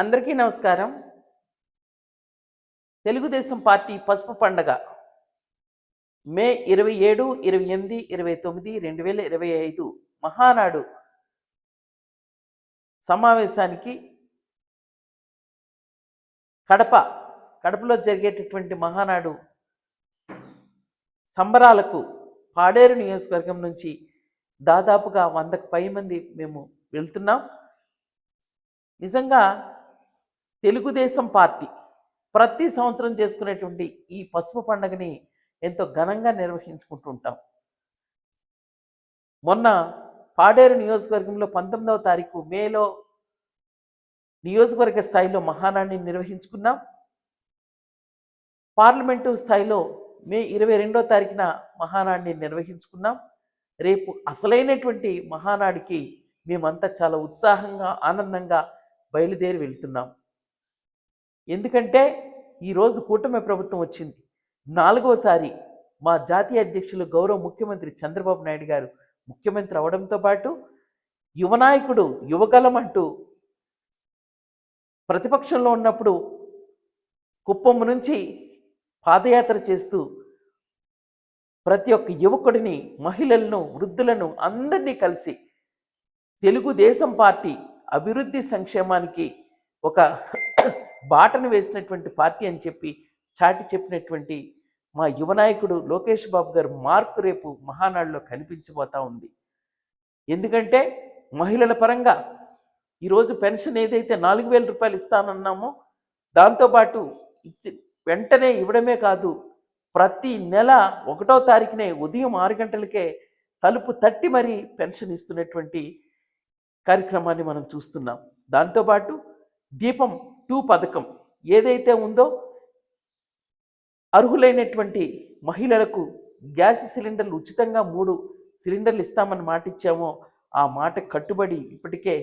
అందరికీ నమస్కారం. తెలుగుదేశం పార్టీ పసుపు పండగ మే ఇరవై ఏడు ఇరవై ఎనిమిది ఇరవై తొమ్మిది రెండు వేల ఇరవై ఐదు మహానాడు సమావేశానికి కడప కడపలో జరిగేటటువంటి మహానాడు సంబరాలకు పాడేరు నియోజకవర్గం నుంచి దాదాపుగా వందకు పై మంది మేము వెళ్తున్నాం. నిజంగా తెలుగుదేశం పార్టీ ప్రతి సంవత్సరం చేసుకునేటువంటి ఈ పసుపు పండుగని ఎంతో ఘనంగా నిర్వహించుకుంటుంటాం. మొన్న పాడేరు నియోజకవర్గంలో పంతొమ్మిదవ తారీఖు మేలో నియోజకవర్గ స్థాయిలో మహానాడిని నిర్వహించుకున్నాం. పార్లమెంటు స్థాయిలో మే ఇరవై రెండో తారీఖున మహానాడిని నిర్వహించుకున్నాం. రేపు అసలైనటువంటి మహానాడికి మేమంతా చాలా ఉత్సాహంగా ఆనందంగా బయలుదేరి వెళ్తున్నాం. ఎందుకంటే ఈరోజు కూటమి ప్రభుత్వం వచ్చింది. నాలుగోసారి మా జాతీయ అధ్యక్షులు గౌరవ ముఖ్యమంత్రి చంద్రబాబు నాయుడు గారు ముఖ్యమంత్రి అవడంతో పాటు యువనాయకుడు యువగలం అంటూ ప్రతిపక్షంలో ఉన్నప్పుడు కుప్పం నుంచి పాదయాత్ర చేస్తూ ప్రతి ఒక్క యువకుడిని మహిళలను వృద్ధులను అందరినీ కలిసి తెలుగుదేశం పార్టీ అభివృద్ధి సంక్షేమానికి ఒక బాటను వేసినటువంటి పార్టీ అని చెప్పి చాటి చెప్పినటువంటి మా యువ నాయకుడు లోకేష్ బాబు గారు మార్పు రేపు మహానాడులో కనిపించబోతా ఉంది. ఎందుకంటే మహిళల పరంగా ఈరోజు పెన్షన్ ఏదైతే నాలుగు వేల రూపాయలు ఇస్తానన్నామో దాంతోపాటు ఇచ్చి వెంటనే ఇవ్వడమే కాదు ప్రతి నెల ఒకటో తారీఖునే ఉదయం ఆరు గంటలకే తలుపు తట్టి మరీ పెన్షన్ ఇస్తున్నటువంటి కార్యక్రమాన్ని మనం చూస్తున్నాం. దాంతోపాటు దీపం టూ పథకం ఏదైతే ఉందో అర్హులైనటువంటి మహిళలకు గ్యాస్ సిలిండర్లు ఉచితంగా మూడు సిలిండర్లు ఇస్తామని మాట ఇచ్చామో ఆ మాట కట్టుబడి ఇప్పటికే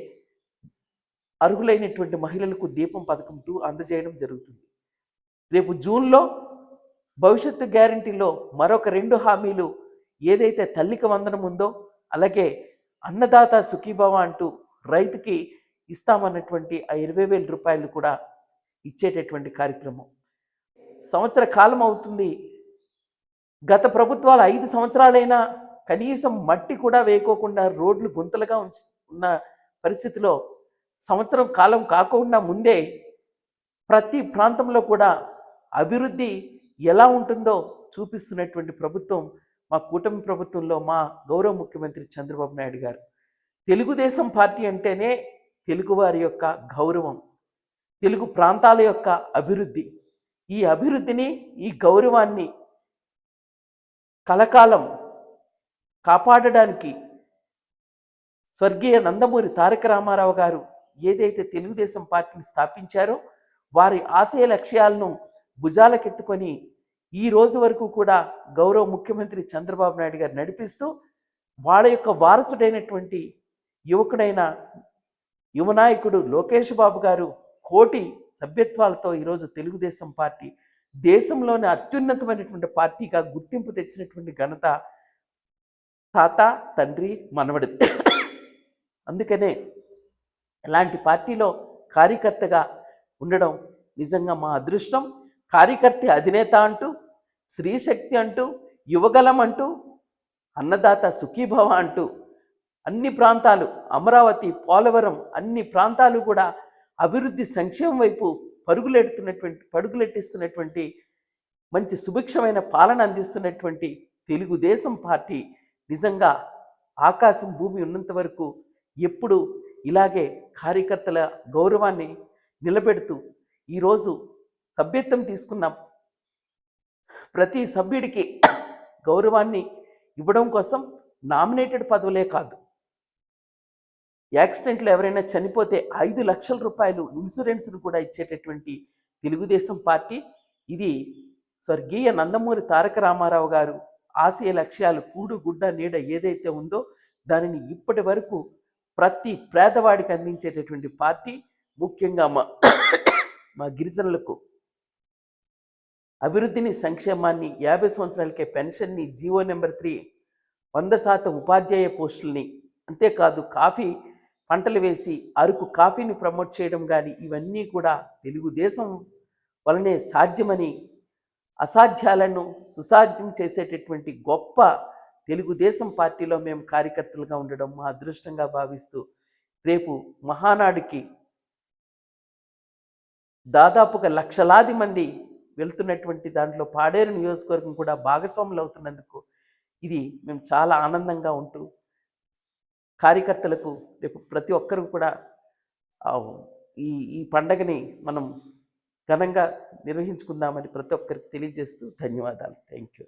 అర్హులైనటువంటి మహిళలకు దీపం పథకం టూ అందజేయడం జరుగుతుంది. రేపు జూన్లో భవిష్యత్తు గ్యారంటీలో మరొక రెండు హామీలు ఏదైతే తల్లికి వందనం ఉందో అలాగే అన్నదాత సుఖీభవ అంటూ రైతుకి ఇస్తామన్నటువంటి ఆ ఇరవై వేల రూపాయలు కూడా ఇచ్చేటటువంటి కార్యక్రమం. సంవత్సర కాలం అవుతుంది. గత ప్రభుత్వాలు ఐదు సంవత్సరాలైనా కనీసం మట్టి కూడా వేయకోకుండా రోడ్లు గుంతలుగా ఉంచి ఉన్న పరిస్థితిలో సంవత్సరం కాలం కాకుండా ముందే ప్రతి ప్రాంతంలో కూడా అభివృద్ధి ఎలా ఉంటుందో చూపిస్తున్నటువంటి ప్రభుత్వం మా కూటమి ప్రభుత్వంలో మా గౌరవ ముఖ్యమంత్రి చంద్రబాబు నాయుడు గారు. తెలుగుదేశం పార్టీ అంటేనే తెలుగువారి యొక్క గౌరవం తెలుగు ప్రాంతాల యొక్క అభివృద్ధి. ఈ అభివృద్ధిని ఈ గౌరవాన్ని కలకాలం కాపాడడానికి స్వర్గీయ నందమూరి తారక రామారావు గారు ఏదైతే తెలుగుదేశం పార్టీని స్థాపించారో వారి ఆశయ లక్ష్యాలను భుజాలకెత్తుకొని ఈ రోజు వరకు కూడా గౌరవ ముఖ్యమంత్రి చంద్రబాబు నాయుడు గారు నడిపిస్తూ వాళ్ళ యొక్క వారసుడైనటువంటి యువకుడైన యువనాయకుడు లోకేష్ బాబు గారు కోటి సభ్యత్వాలతో ఈరోజు తెలుగుదేశం పార్టీ దేశంలోని అత్యున్నతమైనటువంటి పార్టీగా గుర్తింపు తెచ్చినటువంటి ఘనత తాత తండ్రి మనవడి. అందుకనే ఇలాంటి పార్టీలో కార్యకర్తగా ఉండడం నిజంగా మా అదృష్టం. కార్యకర్త అధినేత అంటూ స్త్రీశక్తి అంటూ యువగలం అంటూ అన్నదాత సుఖీభవ అంటూ అన్ని ప్రాంతాలు అమరావతి పోలవరం అన్ని ప్రాంతాలు కూడా అభివృద్ధి సంక్షేమం వైపు పరుగులెడుతున్నటువంటి పరుగులెట్టిస్తున్నటువంటి మంచి సుభిక్షమైన పాలన అందిస్తున్నటువంటి తెలుగుదేశం పార్టీ నిజంగా ఆకాశం భూమి ఉన్నంత వరకు ఎప్పుడు ఇలాగే కార్యకర్తల గౌరవాన్ని నిలబెడుతూ ఈరోజు సభ్యత్వం తీసుకున్నాం. ప్రతి సభ్యుడికి గౌరవాన్ని ఇవ్వడం కోసం నామినేటెడ్ పదవులే కాదు. యాక్సిడెంట్లో ఎవరైనా చనిపోతే ఐదు లక్షల రూపాయలు ఇన్సూరెన్స్ను కూడా ఇచ్చేటటువంటి తెలుగుదేశం పార్టీ. ఇది స్వర్గీయ నందమూరి తారక రామారావు గారు ఆశయ లక్ష్యాలు కూడు గుడ్డ నీడ ఏదైతే ఉందో దానిని ఇప్పటి వరకు ప్రతి పేదవాడికి అందించేటటువంటి పార్టీ ముఖ్యంగా మా మా గిరిజనులకు. అభివృద్ధిని సంక్షేమాన్ని యాభై సంవత్సరాలకే పెన్షన్ని జీవో నెంబర్ త్రీ వంద శాతం ఉపాధ్యాయ పోస్టుల్ని అంతేకాదు కాఫీ పంటలు వేసి అరకు కాఫీని ప్రమోట్ చేయడం కానీ ఇవన్నీ కూడా తెలుగుదేశం వలనే సాధ్యమని అసాధ్యాలను సుసాధ్యం చేసేటటువంటి గొప్ప తెలుగుదేశం పార్టీలో మేము కార్యకర్తలుగా ఉండడం మా అదృష్టంగా భావిస్తూ రేపు మహానాడుకి దాదాపుగా లక్షలాది మంది వెళ్తున్నటువంటి దాంట్లో పాడేరు నియోజకవర్గం కూడా భాగస్వాములు అవుతున్నందుకు ఇది మేము చాలా ఆనందంగా ఉంటూ కార్యకర్తలకు రేపు ప్రతి ఒక్కరూ కూడా ఈ ఈ పండగని మనం ఘనంగా నిర్వహించుకుందామని ప్రతి ఒక్కరికి తెలియజేస్తూ ధన్యవాదాలు. Thank you